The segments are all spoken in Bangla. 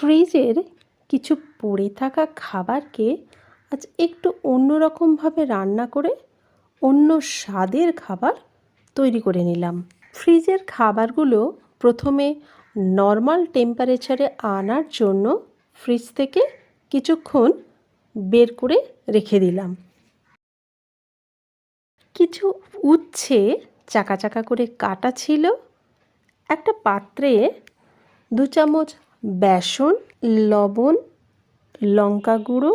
ফ্রিজের কিছু পড়ে থাকা খাবারকে আজ একটু অন্যরকমভাবে রান্না করে অন্য স্বাদের খাবার তৈরি করে নিলাম। ফ্রিজের খাবারগুলো প্রথমে নর্মাল টেম্পারেচারে আনার জন্য ফ্রিজ থেকে কিছুক্ষণ বের করে রেখে দিলাম। কিছু উচ্ছে চাকা চাকা করে কাটা ছিল। একটা পাত্রে দু চামচ বেসন, লবণ, লঙ্কা গুঁড়ো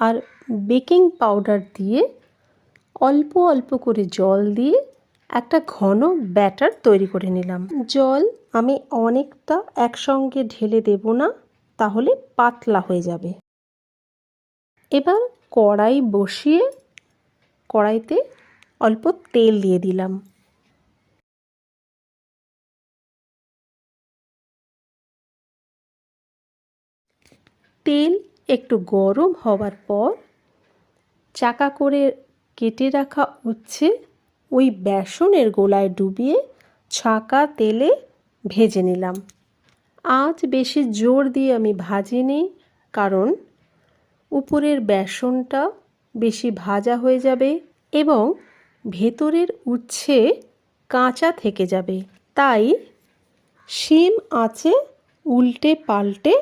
আর বেকিং পাউডার দিয়ে অল্প অল্প করে জল দিয়ে একটা ঘন ব্যাটার তৈরি করে নিলাম। জল আমি অনেকটা একসঙ্গে ঢেলে দেব না, তাহলে পাতলা হয়ে যাবে। এবার কড়াই বসিয়ে কড়াইতে অল্প তেল দিয়ে দিলাম। তেল একটু গরম হওয়ার পর চাকা করে কেটে রাখা উচ্ছে ওই বেসনের গোলায় ডুবিয়ে ছাঁকা তেলে ভেজে নিলাম। আজ বেশি জোর দিয়ে আমি ভাজিনি কারণ উপরের বেসনটা বেশি ভাজা হয়ে যাবে এবং ভেতরের উচ্ছে কাঁচা থেকে যাবে। তাই শিম আঁচে উল্টে পাল্টে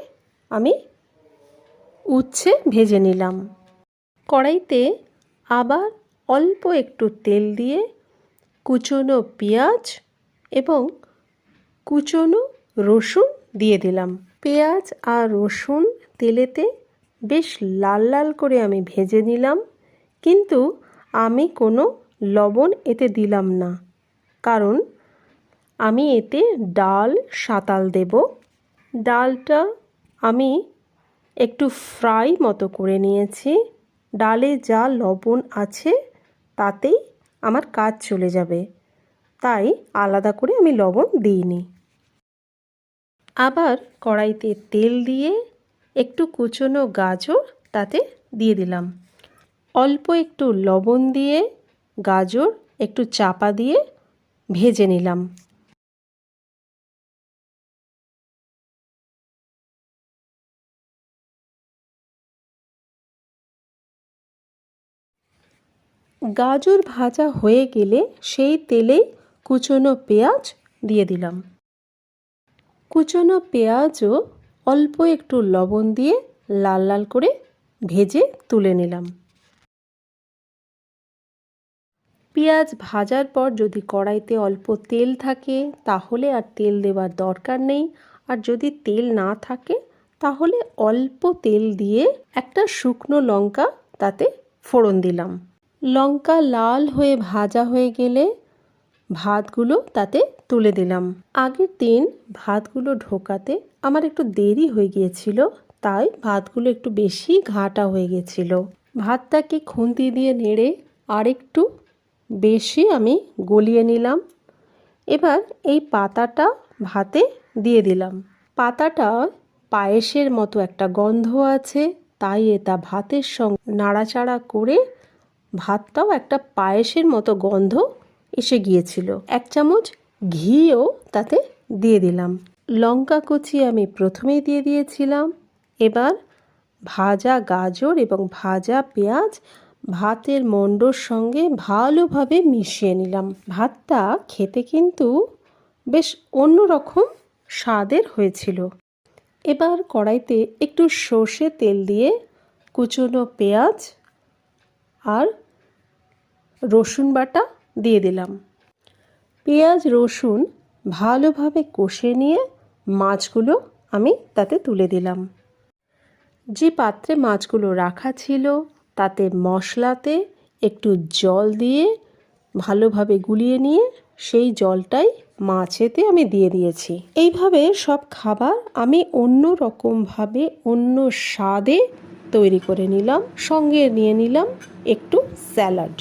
আমি উচ্ছে ভেজে নিলাম। কড়াইতে আবার অল্প একটু তেল দিয়ে কুচনো পেঁয়াজ এবং কুচনো রসুন দিয়ে দিলাম। পেঁয়াজ আর রসুন তেলেতে বেশ লাল লাল করে আমি ভেজে নিলাম। কিন্তু আমি কোনো লবণ এতে দিলাম না। কারণ আমি এতে ডাল সাঁতাল দেব। ডালটা আমি একটু ফ্রাই মতো করে নিয়েছি। ডালে যা লবণ আছে, তাতেই আমার কাজ চলে যাবে। তাই আলাদা করে আমি লবণ দিইনি। আবার কড়াইতে তেল দিয়ে একটু কুচনো গাজর তাতে দিয়ে দিলাম। অল্প একটু লবণ দিয়ে গাজর একটু চাপা দিয়ে ভেজে নিলাম। গাজর ভাজা হয়ে গেলে সেই তেলে কুচনো পেঁয়াজ দিয়ে দিলাম। কুচনো পেঁয়াজও অল্প একটু লবণ দিয়ে লাল লাল করে ভেজে তুলে নিলাম। পেঁয়াজ ভাজার পর যদি কড়াইতে অল্প তেল থাকে তাহলে আর তেল দেওয়ার দরকার নেই। আর যদি তেল না থাকে তাহলে অল্প তেল দিয়ে একটা শুকনো লঙ্কা তাতে ফোড়ন দিলাম। লঙ্কা লাল হয়ে ভাজা হয়ে গেলে ভাতগুলো তাতে তুলে দিলাম। আগের দিন ভাতগুলো ঢোকাতে আমার একটু দেরি হয়ে গিয়েছিল, তাই ভাতগুলো একটু বেশি ঘাটা হয়ে গেছিল ভাতটাকে খুন্তি দিয়ে নেড়ে আরেকটু বেশি আমি গলিয়ে নিলাম। এবার এই পাতাটা ভাতে দিয়ে দিলাম। পাতাটা পায়েসের মতো একটা গন্ধ আছে, তাই এটা ভাতের সঙ্গে নাড়াচাড়া করে ভাতটাও একটা পায়েসের মতো গন্ধ এসে গিয়েছিল। এক চামচ ঘিও তাতে দিয়ে দিলাম। লঙ্কা কুচি আমি প্রথমেই দিয়ে দিয়েছিলাম। এবার ভাজা গাজর এবং ভাজা পেঁয়াজ ভাতের মণ্ডর সঙ্গে ভালোভাবে মিশিয়ে নিলাম। ভাতটা খেতে কিন্তু বেশ অন্যরকম স্বাদের হয়েছিল। এবার কড়াইতে একটু সর্ষে তেল দিয়ে কুচনো পেঁয়াজ আর রসুন বাটা দিয়ে দিলাম। পেঁয়াজ, রসুন ভালোভাবে কষে নিয়ে মাছগুলো আমি তাতে তুলে দিলাম। যে পাত্রে মাছগুলো রাখা ছিল, তাতে মশলাতে একটু জল দিয়ে ভালোভাবে গুলিয়ে নিয়ে সেই জলটাই মাছেতে আমি দিয়ে দিয়েছি। এইভাবে সব খাবার আমি অন্য রকমভাবে অন্য স্বাদে তৈরি করে নিলাম সঙ্গে নিয়ে নিলাম একটু স্যালাড।